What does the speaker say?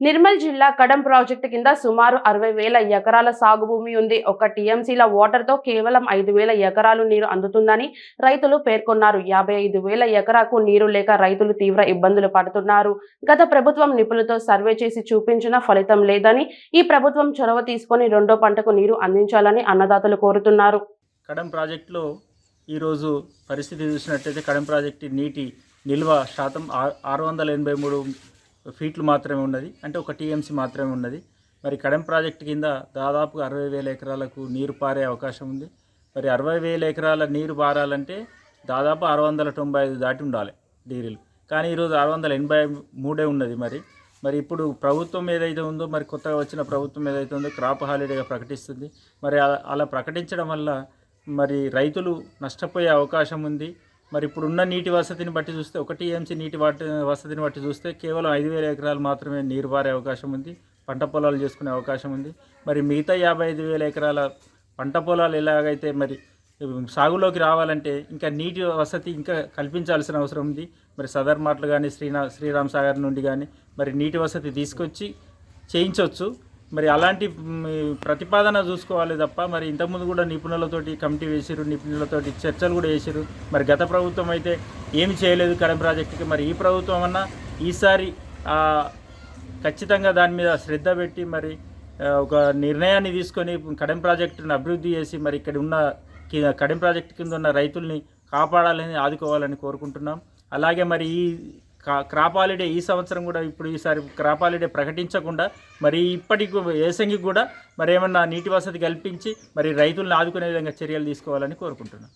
నిర్మల్ జిల్లా కడం ప్రాజెక్టు కింద సుమారు అరవై వేల ఎకరాల సాగు భూమి ఉంది. ఒక టీఎంసీల వాటర్తో కేవలం ఐదు వేల ఎకరాలు నీరు అందుతుందని రైతులు పేర్కొన్నారు. యాభై ఐదు వేల ఎకరాకు నీరు లేక రైతులు తీవ్ర ఇబ్బందులు పడుతున్నారు. గత ప్రభుత్వం నిపుణులతో సర్వే చేసి చూపించిన ఫలితం లేదని ఈ ప్రభుత్వం చొరవ తీసుకొని రెండో పంటకు నీరు అందించాలని అన్నదాతలు కోరుతున్నారు. కడం ప్రాజెక్టులో ఈరోజు పరిస్థితి చూసినట్టయితే కడం ప్రాజెక్టు నీటి నిల్వ శాతం ఆరు వందల ఎనభై మూడు ఫీట్లు మాత్రమే ఉన్నది. అంటే ఒక టీఎంసీ మాత్రమే ఉన్నది. మరి కడం ప్రాజెక్టు కింద దాదాపు అరవై వేల ఎకరాలకు నీరు పారే అవకాశం ఉంది. మరి అరవై వేల ఎకరాల నీరు పారాలంటే దాదాపు ఆరు వందల తొంభై ఐదు దాటి ఉండాలి డీరీలు. కానీ ఈరోజు ఆరు వందల ఎనభై మూడే ఉన్నది మరి. మరి ఇప్పుడు ప్రభుత్వం ఏదైతే ఉందో మరి కొత్తగా వచ్చిన ప్రభుత్వం ఏదైతే ఉందో క్రాప్ హాలిడేగా ప్రకటిస్తుంది. మరి అలా ప్రకటించడం వల్ల మరి రైతులు నష్టపోయే అవకాశం ఉంది. మరి ఇప్పుడు ఉన్న నీటి వసతిని బట్టి చూస్తే ఒక టీఎంసీ నీటి వాటి వసతిని బట్టి చూస్తే కేవలం ఐదు వేల ఎకరాలు మాత్రమే నీరు పారే అవకాశం ఉంది. పంట పొలాలు చేసుకునే అవకాశం ఉంది. మరి మిగతా యాభై ఐదు వేల ఎకరాల పంట పొలాలు ఎలాగైతే మరి సాగులోకి రావాలంటే ఇంకా నీటి వసతి ఇంకా కల్పించాల్సిన అవసరం ఉంది. మరి సదర్ మాటలు కానీ శ్రీనా శ్రీరామ్ సాగర్ నుండి కానీ మరి నీటి వసతి తీసుకొచ్చి చేయించవచ్చు. మరి అలాంటి ప్రతిపాదన చూసుకోవాలి తప్ప మరి ఇంతకుముందు కూడా నిపుణులతోటి కమిటీ వేసిరు నిపుణులతోటి చర్చలు కూడా వేసిరు మరి గత ప్రభుత్వం అయితే ఏమి చేయలేదు కడం ప్రాజెక్టుకి. మరి ఈ ప్రభుత్వం అన్నా ఈసారి ఖచ్చితంగా దాని మీద శ్రద్ధ పెట్టి మరి ఒక నిర్ణయాన్ని తీసుకొని కడెం ప్రాజెక్టును అభివృద్ధి చేసి మరి ఇక్కడ ఉన్న కడెం ప్రాజెక్టు కింద ఉన్న రైతుల్ని కాపాడాలని ఆదుకోవాలని కోరుకుంటున్నాం. అలాగే మరి ఈ క్రాప్ హాలిడే ఈ సంవత్సరం కూడా ఇప్పుడు ఈసారి క్రాప్ హాలిడే ప్రకటించకుండా మరి ఇప్పటికి ఏసంగి కూడా మరి ఏమన్నా నీటి వసతి కల్పించి మరి రైతులను ఆదుకునే విధంగా చర్యలు తీసుకోవాలని కోరుకుంటున్నాను